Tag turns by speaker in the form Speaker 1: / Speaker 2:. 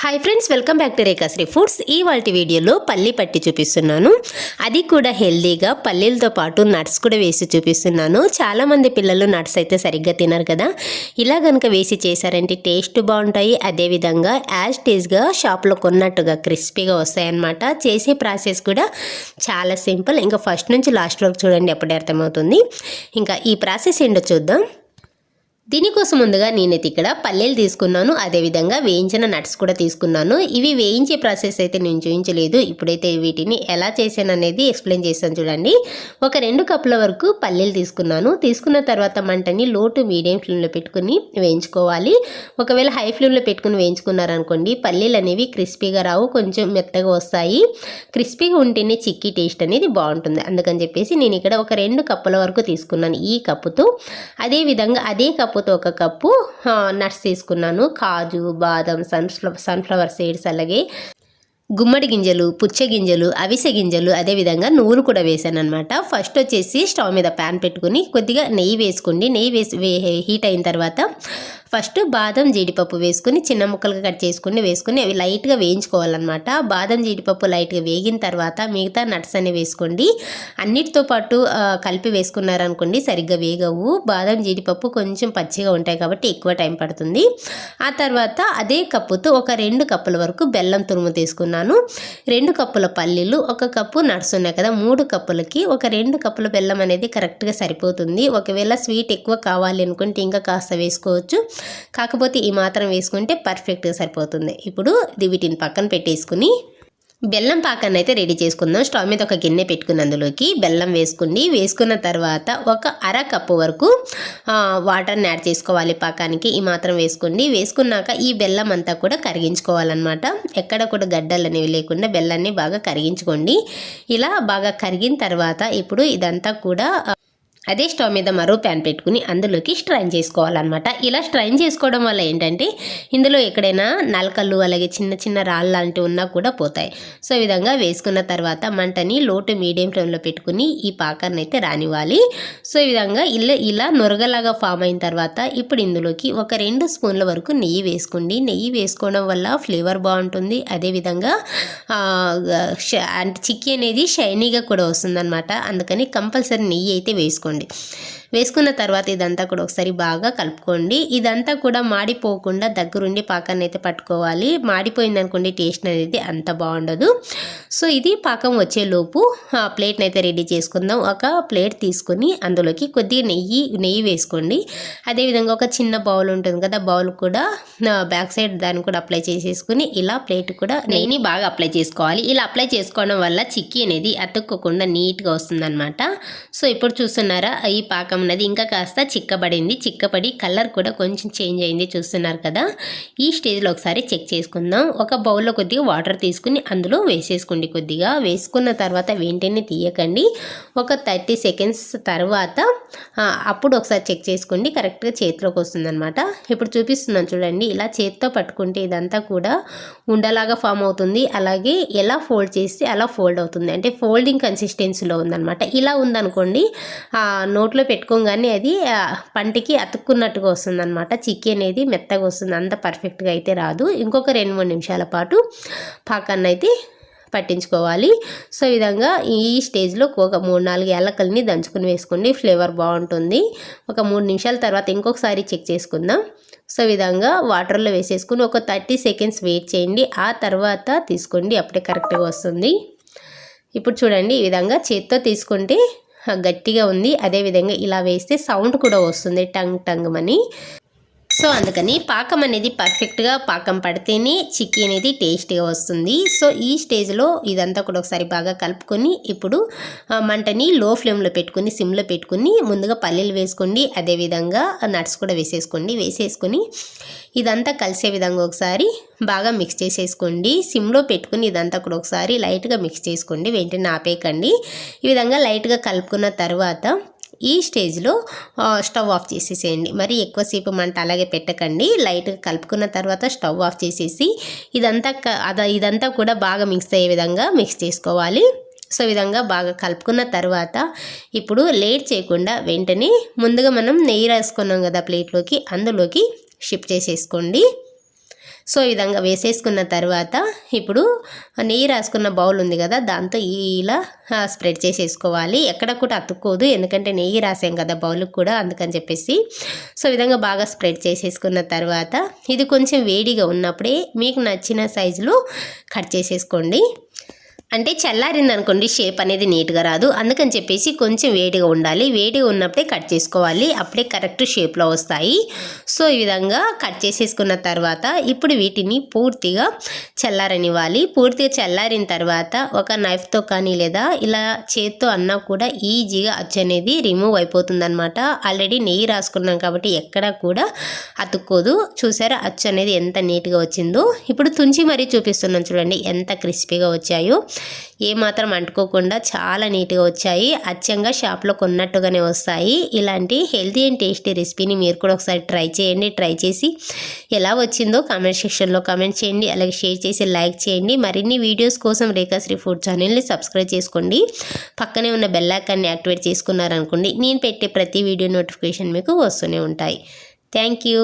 Speaker 1: Hi friends welcome back to Rekhasri foods ఈ వాటి వీడియోలో పల్లి పట్టి చూపిస్తున్నాను. అది కూడా హెల్దీగా పల్లీలతో పాటు నట్స్ కూడా వేసి చూపిస్తున్నాను. చాలామంది పిల్లలు నట్స్ అయితే సరిగ్గా తినరు కదా. ఇలా కనుక వేసి చేశారంటే టేస్ట్ బాగుంటాయి. అదేవిధంగా యాజ్ టేజ్గా షాప్లో కొన్నట్టుగా క్రిస్పీగా వస్తాయన్నమాట. చేసే ప్రాసెస్ కూడా చాలా సింపుల్. ఇంకా ఫస్ట్ నుంచి లాస్ట్ వరకు చూడండి ఎప్పుడే అర్థమవుతుంది. ఇంకా ఈ ప్రాసెస్ ఏంటో చూద్దాం. దీనికోసం ముందుగా నేనైతే ఇక్కడ పల్లీలు తీసుకున్నాను. అదేవిధంగా వేయించిన నట్స్ కూడా తీసుకున్నాను. ఇవి వేయించే ప్రాసెస్ అయితే నేను చూపించలేదు ఇప్పుడైతే వీటిని ఎలా చేశాను అనేది ఎక్స్ప్లెయిన్ చేస్తాను చూడండి. ఒక రెండు కప్పుల వరకు పల్లీలు తీసుకున్నాను. తీసుకున్న తర్వాత మంటని లో టు మీడియం ఫ్లేమ్లో పెట్టుకుని వేయించుకోవాలి. ఒకవేళ హై ఫ్లేమ్లో పెట్టుకుని వేయించుకున్నారనుకోండి పల్లీలు అనేవి క్రిస్పీగా రావు కొంచెం మెత్తగా వస్తాయి. క్రిస్పీగా ఉంటేనే చిక్కీ టేస్ట్ అనేది బాగుంటుంది. అందుకని చెప్పేసి నేను ఇక్కడ ఒక రెండు కప్పుల వరకు తీసుకున్నాను ఈ కప్పుతో. అదేవిధంగా అదే కాకపోతే ఒక కప్పు నట్స్ తీసుకున్నాను. కాజు బాదం సన్ఫ్లవర్ సన్ఫ్లవర్ సీడ్స్ అలాగే గుమ్మడి గింజలు పుచ్చ గింజలు అవిసె గింజలు అదేవిధంగా నువ్వులు కూడా వేసాను అనమాట ఫస్ట్ వచ్చేసి స్టవ్ మీద ప్యాన్ పెట్టుకుని కొద్దిగా నెయ్యి వేసుకోండి. నెయ్యి వేసి వే- హీట్ అయిన తర్వాత ఫస్ట్ బాదం జీడిపప్పు వేసుకుని చిన్న ముక్కలుగా కట్ చేసుకుని వేసుకుని అవి లైట్గా వేయించుకోవాలన్నమాట. బాదం జీడిపప్పు లైట్గా వేగిన తర్వాత మిగతా నట్స్ అనేవి వేసుకోండి. అన్నిటితో పాటు కలిపి వేసుకున్నారనుకోండి సరిగ్గా వేగవు. బాదం జీడిపప్పు కొంచెం పచ్చిగా ఉంటాయి కాబట్టి ఎక్కువ టైం పడుతుంది. ఆ తర్వాత అదే కప్పుతో ఒక రెండు కప్పుల వరకు బెల్లం తురుము తీసుకున్నాను. రెండు కప్పుల పల్లీలు ఒక కప్పు నట్స్ ఉన్నాయి కదా మూడు కప్పులకి ఒక రెండు కప్పుల బెల్లం అనేది కరెక్ట్గా సరిపోతుంది. ఒకవేళ స్వీట్ ఎక్కువ కావాలి అనుకుంటే ఇంకా కాస్త వేసుకోవచ్చు. కాకపోతే ఈ మాత్రం వేసుకుంటే పర్ఫెక్ట్గా సరిపోతుంది. ఇప్పుడు ఇది వీటిని పక్కన పెట్టేసుకుని బెల్లం పాకాన్ని అయితే రెడీ చేసుకుందాం. స్టవ్ మీద ఒక గిన్నె పెట్టుకుని అందులోకి బెల్లం వేసుకోండి. వేసుకున్న తర్వాత ఒక అర కప్పు వరకు వాటర్ని యాడ్ చేసుకోవాలి పాకానికి. ఈ మాత్రం వేసుకోండి. వేసుకున్నాక ఈ బెల్లం అంతా కూడా కరిగించుకోవాలన్నమాట. ఎక్కడ కూడా గడ్డలు అనేవి లేకుండా బెల్లాన్ని బాగా కరిగించుకోండి. ఇలా బాగా కరిగిన తర్వాత ఇప్పుడు ఇదంతా కూడా అదే స్టవ్ మీద మరో ప్యాన్ పెట్టుకుని అందులోకి స్ట్రైన్ చేసుకోవాలన్నమాట. ఇలా స్ట్రైన్ చేసుకోవడం వల్ల ఏంటంటే ఇందులో ఎక్కడైనా నలకలు అలాగే చిన్న చిన్న రాళ్ళు లాంటివి ఉన్నా కూడా పోతాయి. సో ఈ విధంగా వేసుకున్న తర్వాత మంటని లోటు మీడియం ఫ్లేమ్లో పెట్టుకుని ఈ పాకర్ని అయితే రానివ్వాలి. సో ఈ విధంగా ఇలా ఇలా నొరగలాగా ఫామ్ అయిన తర్వాత ఇప్పుడు ఇందులోకి ఒక రెండు స్పూన్ల వరకు నెయ్యి వేసుకోండి. నెయ్యి వేసుకోవడం వల్ల ఫ్లేవర్ బాగుంటుంది. అదేవిధంగా ష- అంటే చిక్కీ అనేది షైనీగా కూడా వస్తుందన్నమాట. అందుకని కంపల్సరీ నెయ్యి అయితే వేసుకోండి. ఉంది వేసుకున్న తర్వాత ఇదంతా కూడా ఒకసారి బాగా కలుపుకోండి. ఇదంతా కూడా మాడిపోకుండా దగ్గరుండి పాకాన్ని అయితే పట్టుకోవాలి. మాడిపోయింది అనుకోండి టేస్ట్ అనేది అంత బాగుండదు. సో ఇది పాకం వచ్చేలోపు ఆ ప్లేట్ని అయితే రెడీ చేసుకుందాం. ఒక ప్లేట్ తీసుకొని అందులోకి కొద్దిగా నెయ్యి నెయ్యి వేసుకోండి. అదేవిధంగా ఒక చిన్న బౌల్ ఉంటుంది కదా బౌల్ కూడా బ్యాక్ సైడ్ దాన్ని కూడా అప్లై చేసేసుకుని ఇలా ప్లేట్ కూడా నెయ్యిని బాగా అప్లై చేసుకోవాలి. ఇలా అప్లై చేసుకోవడం వల్ల చిక్కీ అనేది అతుక్కోకుండా నీట్గా వస్తుందన్నమాట. సో ఇప్పుడు చూస్తున్నారా ఈ పాకం ఉన్నది. ఇంకా కాస్త చిక్కబడింది. చిక్కబడి కలర్ కూడా కొంచెం చేంజ్ అయింది చూస్తున్నారు కదా. ఈ స్టేజ్లో ఒకసారి చెక్ చేసుకుందాం. ఒక బౌల్లో కొద్దిగా వాటర్ తీసుకుని అందులో వేసేసుకోండి కొద్దిగా. వేసుకున్న తర్వాత వెంటనే తీయకండి. ఒక థర్టీ సెకండ్స్ తర్వాత అప్పుడు ఒకసారి చెక్ చేసుకోండి. కరెక్ట్గా చేతిలోకి వస్తుందన్నమాట. ఇప్పుడు చూపిస్తున్నాను చూడండి. ఇలా చేతితో పట్టుకుంటే ఇదంతా కూడా ఉండలాగా ఫామ్ అవుతుంది. అలాగే ఎలా ఫోల్డ్ చేస్తే అలా ఫోల్డ్ అవుతుంది. అంటే ఫోల్డింగ్ కన్సిస్టెన్సీలో ఉందన్నమాట. ఇలా ఉందనుకోండి నోట్లో నోట్లో పెట్టుకోగానే అది పంటికి అతుక్కున్నట్టుగా వస్తుందన్నమాట. చిక్కీ అనేది మెత్తగా వస్తుంది. అంత పర్ఫెక్ట్గా అయితే రాదు. ఇంకొక రెండు మూడు నిమిషాల పాటు పాకాన్ని అయితే పట్టించుకోవాలి. సో ఈ విధంగా ఈ స్టేజ్లో ఒక మూడు నాలుగు ఎలకల్ని దంచుకుని వేసుకోండి. ఫ్లేవర్ బాగుంటుంది. ఒక మూడు నిమిషాల తర్వాత ఇంకొకసారి చెక్ చేసుకుందాం. సో ఈ విధంగా వాటర్లో వేసేసుకుని ఒక థర్టీ సెకండ్స్ వెయిట్ చేయండి. ఆ తర్వాత తీసుకోండి. అప్పుడే కరెక్ట్గా వస్తుంది. ఇప్పుడు చూడండి ఈ విధంగా చేత్తో తీసుకుంటే గట్టిగా ఉంది. అదేవిధంగా ఇలా వేస్తే సౌండ్ కూడా వస్తుంది. టంగ్ టంగ్ అని సో అందుకని పాకం అనేది పర్ఫెక్ట్గా పాకం పడితేనే చిక్కీ అనేది టేస్టీగా వస్తుంది. సో ఈ స్టేజ్లో ఇదంతా కూడా ఒకసారి బాగా కలుపుకొని ఇప్పుడు మంటని లో ఫ్లేమ్లో పెట్టుకుని సిమ్లో పెట్టుకుని ముందుగా పల్లీలు వేసుకోండి. అదేవిధంగా నట్స్ కూడా వేసేసుకోండి. వేసేసుకొని ఇదంతా కలిసే విధంగా ఒకసారి బాగా మిక్స్ చేసేసుకోండి. సిమ్లో పెట్టుకుని ఇదంతా కూడా ఒకసారి లైట్గా మిక్స్ చేసుకోండి. వెంటనే ఆపేయకండి. ఈ విధంగా లైట్గా కలుపుకున్న తర్వాత ఈ స్టేజ్లో స్టవ్ ఆఫ్ చేసేసేయండి. మరి ఎక్కువసేపు మంట అలాగే పెట్టకండి. లైట్గా కలుపుకున్న తర్వాత స్టవ్ ఆఫ్ చేసేసి ఇదంతా క- అద ఇదంతా కూడా బాగా మిక్స్ అయ్యే విధంగా మిక్స్ చేసుకోవాలి. సో విధంగా బాగా కలుపుకున్న తర్వాత ఇప్పుడు లేట్ చేయకుండా వెంటనే ముందుగా మనం నెయ్యి రాసుకున్నాం కదా ప్లేట్లోకి అందులోకి షిఫ్ట్ చేసేసుకోండి. సో ఈ విధంగా వేసేసుకున్న తర్వాత ఇప్పుడు నెయ్యి రాసుకున్న బౌల్ ఉంది కదా దాంతో ఇలా స్ప్రెడ్ చేసేసుకోవాలి. ఎక్కడ కూడా అతుక్కోదు ఎందుకంటే నెయ్యి రాసాం కదా బౌల్కి కూడా అందుకని చెప్పేసి. సో విధంగా బాగా స్ప్రెడ్ చేసేసుకున్న తర్వాత ఇది కొంచెం వేడిగా ఉన్నప్పుడే మీకు నచ్చిన సైజులో కట్ చేసేసుకోండి. అంటే చల్లారింది అనుకోండి షేప్ అనేది నీట్గా రాదు. అందుకని చెప్పేసి కొంచెం వేడిగా ఉండాలి. వేడిగా ఉన్నప్పుడే కట్ చేసుకోవాలి. అప్పుడే కరెక్ట్ షేప్లో వస్తాయి. సో ఈ విధంగా కట్ చేసేసుకున్న తర్వాత ఇప్పుడు వీటిని పూర్తిగా చల్లారనివ్వాలి. పూర్తిగా చల్లారిన తర్వాత ఒక నైఫ్తో కానీ లేదా ఇలా చేత్తో అన్నా కూడా ఈజీగా అచ్చు అనేది రిమూవ్ అయిపోతుందనమాట ఆల్రెడీ నెయ్యి రాసుకున్నాం కాబట్టి ఎక్కడా కూడా అతుక్కోదు. చూసారా? అచ్చు అనేది ఎంత నీట్గా వచ్చిందో. ఇప్పుడు తుంచి మరీ చూపిస్తున్నాం చూడండి ఎంత క్రిస్పీగా వచ్చాయో. ఏమాత్రం అంటుకోకుండా చాలా నీట్గా వచ్చాయి. అచ్చంగా షాప్లో కొన్నట్టుగానే వస్తాయి. ఇలాంటి హెల్తీ అండ్ టేస్టీ రెసిపీని మీరు కూడా ఒకసారి ట్రై చేయండి. ట్రై చేసి ఎలా వచ్చిందో కామెంట్ సెక్షన్లో కామెంట్ చేయండి. అలాగే షేర్ చేసి లైక్ చేయండి. మరిన్ని వీడియోస్ కోసం రేఖాశ్రీ ఫుడ్ ఛానల్ని సబ్స్క్రైబ్ చేసుకోండి. పక్కనే ఉన్న బెల్లాకాన్ని యాక్టివేట్ చేసుకున్నారనుకోండి నేను పెట్టే ప్రతి వీడియో నోటిఫికేషన్ మీకు వస్తూనే ఉంటాయి. Thank you.